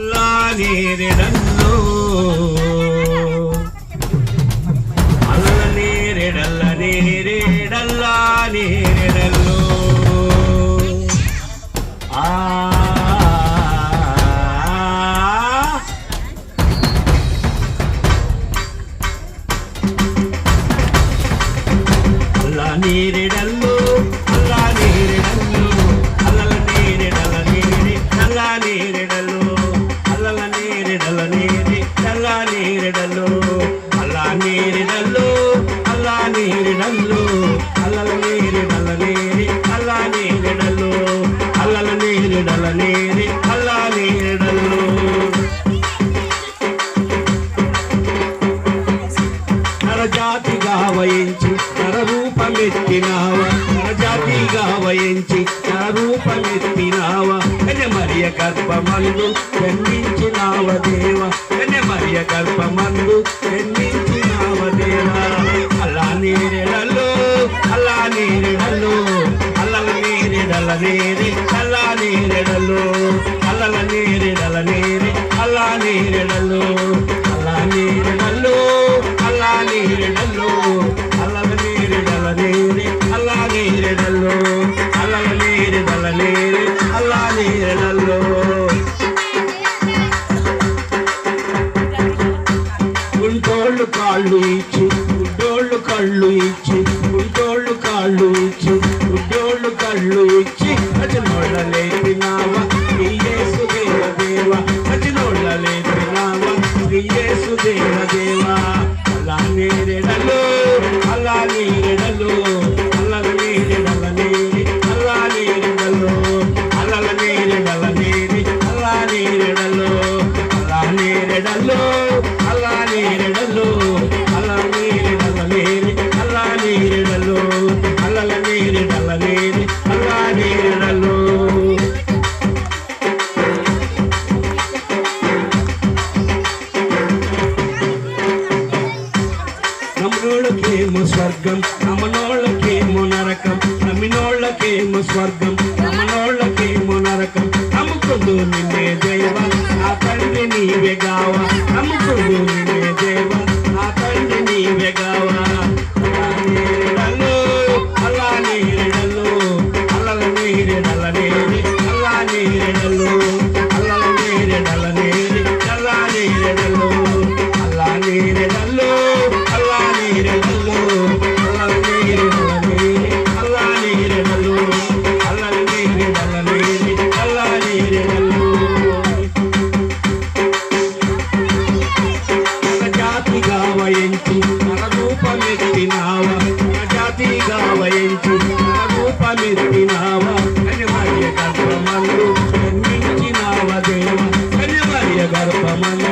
అల్లా నేరెడల్లో అల్ల నేరెడల్ల నేరేడల్లా నేరెడల్లో ఆ. అల్లా వయించి నరరూపమెత్తినావ నరజాతిగా వయించి నరరూపమెత్తినావ కన్య మరియ గర్భమందు జన్మించినావ దేవ? కన్య మరియ గర్భమందు జన్మించినావ దేవ? అలా నీరెడలో అలా నీరెడలో అల్లల నీరెడల నేరి అల్లా నీరెడలో అల్లల నీరెడల నేరి అల్లా నీరెడలో కాళ్ళు ఇచ్చి గుడ్డోళ్ళు కళ్ళు ఇచ్చి గుంటోళ్ళు కాళ్ళు ఇచ్చి గుడ్డోళ్ళు కళ్ళు ఇచ్చి అజనోళ్ళ లేపినావా? యేసు దేవ దేవ అజనోళ్ళ లేపినావా? యేసు అలా నేరెడలో అలా నేరెడలో నేరెడల నేరి నేరెడలో నేరెడల నేరి నేరెడలో నేరెడలో నేరెడలో నేరి అల్లా నేరెడలో నమ్మినోళ్ళకేమో స్వర్గం నమ్మనోళ్ళకేమో నరకం నమ్మినోళ్ళకేమో స్వర్గం నమ్మనోళ్ళకేమో నరకం. నమ్ముకుందు నిన్నే దైవ నా తండ్రి నీవే గావ. కరుణించి రూపమెత్తినావా కన్యమార్య గర్భమందు జన్మించినావ దేవ కన్యమార్య గర్భమందు